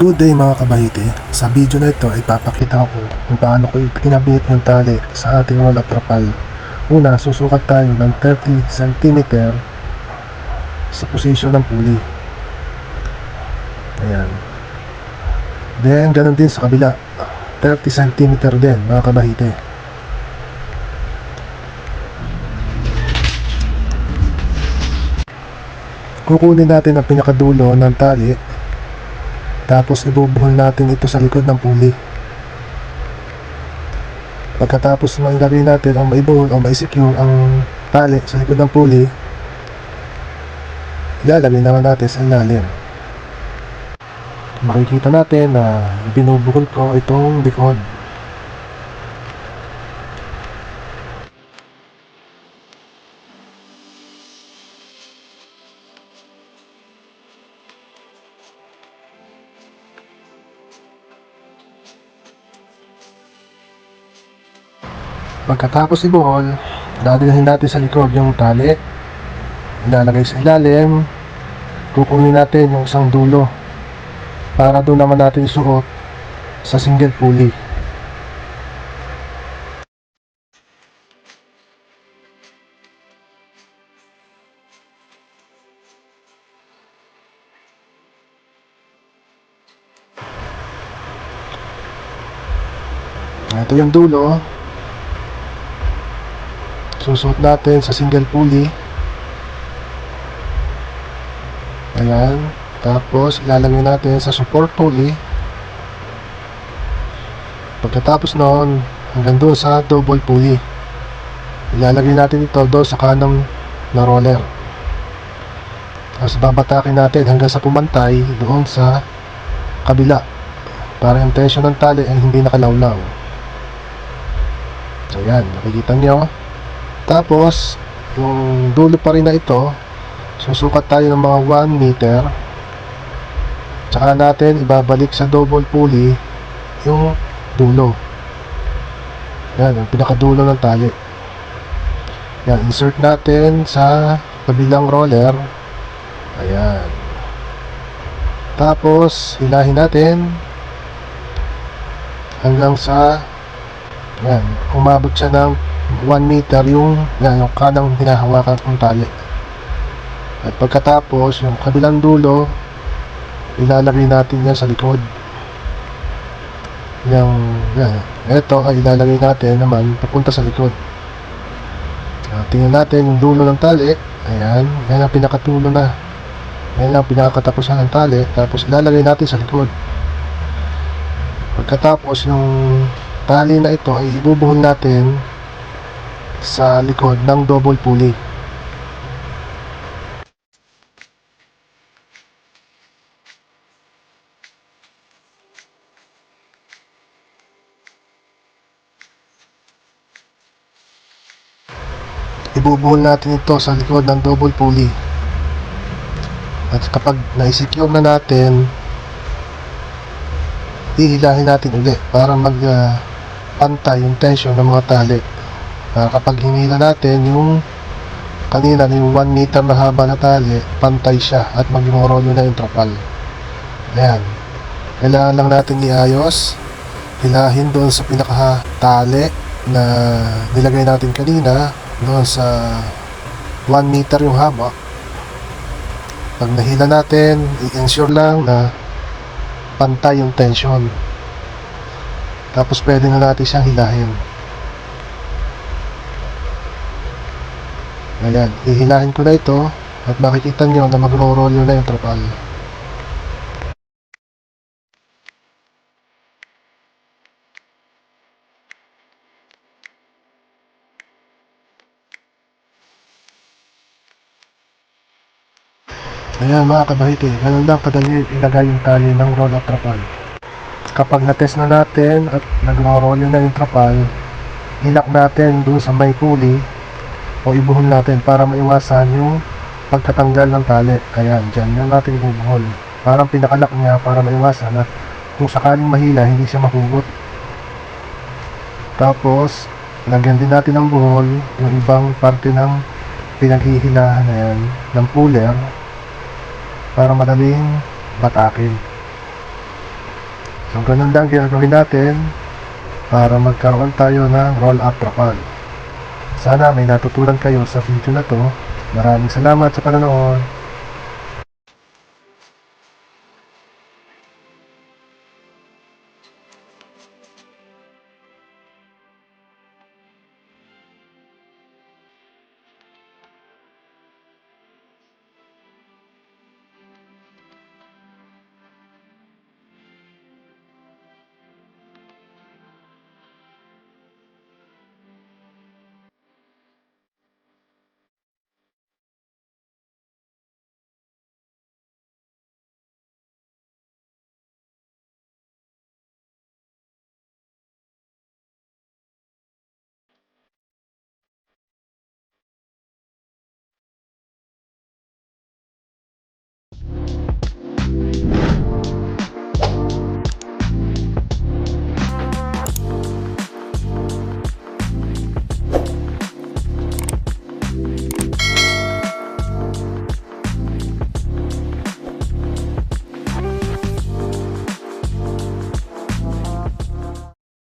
Good day mga kabahiti. Sa video na ito ay papakita ko kung paano ko kinabit yung tali sa ating roll trapal. Una, susukat tayo ng 30 cm sa position ng pulley. Ayan. Then, ganun din sa kabila. 30 cm din mga kabahiti. Kukunin natin ang pinakadulo ng tali tapos ibubuhol natin ito sa likod ng pulley. Pagkatapos mailagay natin ang maibuhol o maisecure ang tali sa likod ng pulley, ilalagay naman natin sa ilalim. Makikita natin na binubuhol ko itong likod. Pagkatapos ibuhol, dadalhin natin sa likod yung tali. Ilalagay sa ilalim. Kukunin natin yung isang dulo para doon naman natin isuot sa single pulley. Ito yung dulo. Susuot natin sa single pulley. Ayan. Tapos, ilalagay natin sa support pulley. Pagkatapos noon, hanggang doon sa double pulley. Ilalagay natin ito doon sa kanang na roller. Tapos babatakin natin hanggang sa pumantay doon sa kabila. Para yung tension ng tali ay hindi nakalawlaw. So yan, nakikita nyo. Tapos, yung dulo pa rin na ito, susukat tayo ng mga 1 meter. Tsaka natin ibabalik sa double pulley yung dulo. Yan, yung pinakadulo ng tali. Yan, insert natin sa kabilang roller. Ayan. Tapos, hilahin natin hanggang sa yan, umabot siya ng 1 meter yung, yan, yung kanang hinahawakan ng tali. At pagkatapos, yung kabilang dulo, ilalagay natin yan sa likod. Yung, yan, ito ay ilalagay natin naman papunta sa likod. Uh, tingnan natin yung dulo ng tali. Ayan, yan ang pinakatulo na. Yan ang pinakatapusan ng tali. Tapos ilalagay natin sa likod. Pagkatapos yung tali na ito ay ibubuhol natin sa likod ng double pulley. Ibubuhol natin ito sa likod ng double pulley. At kapag na-secure na natin, hihilahin natin uli para mag ah, pantay yung tension ng mga tali. Kapag hinila natin yung kanina yung 1 meter na haba na tali, pantay siya at mag-morolo na yung trapal. Ayan. Kailangan lang natin iayos. Hilahin doon sa pinaka-tali na nilagay natin kanina doon sa 1 meter yung haba. Pag nahila natin, i-ensure lang na pantay yung tension. Tapos pwede na natin siyang hilahin. Ayan, hihilahin ko na ito at makikita nyo na magro-roll na yung trapal. Ayan mga kabahiti, ganun lang kadali ilagay yung tali ng roll of trapal. Kapag na-test na natin at nagro-roll na yung trapal, ilak natin dun sa may pulley o ibuhol natin para maiwasan yung pagtatanggal ng tali. Ayan, dyan, yan natin ibubuhol. Parang pinakalak niya para maiwasan at kung sakaling mahila, hindi siya mahugot. Tapos, lagyan din natin ng buhol yung ibang parte ng pinaghihilahan na yan ng puller para madaling batakin. So, ganun lang ginagawin natin para magkaroon tayo ng roll-up trapal. Sana may natutunan kayo sa video na to. Maraming salamat sa panonood.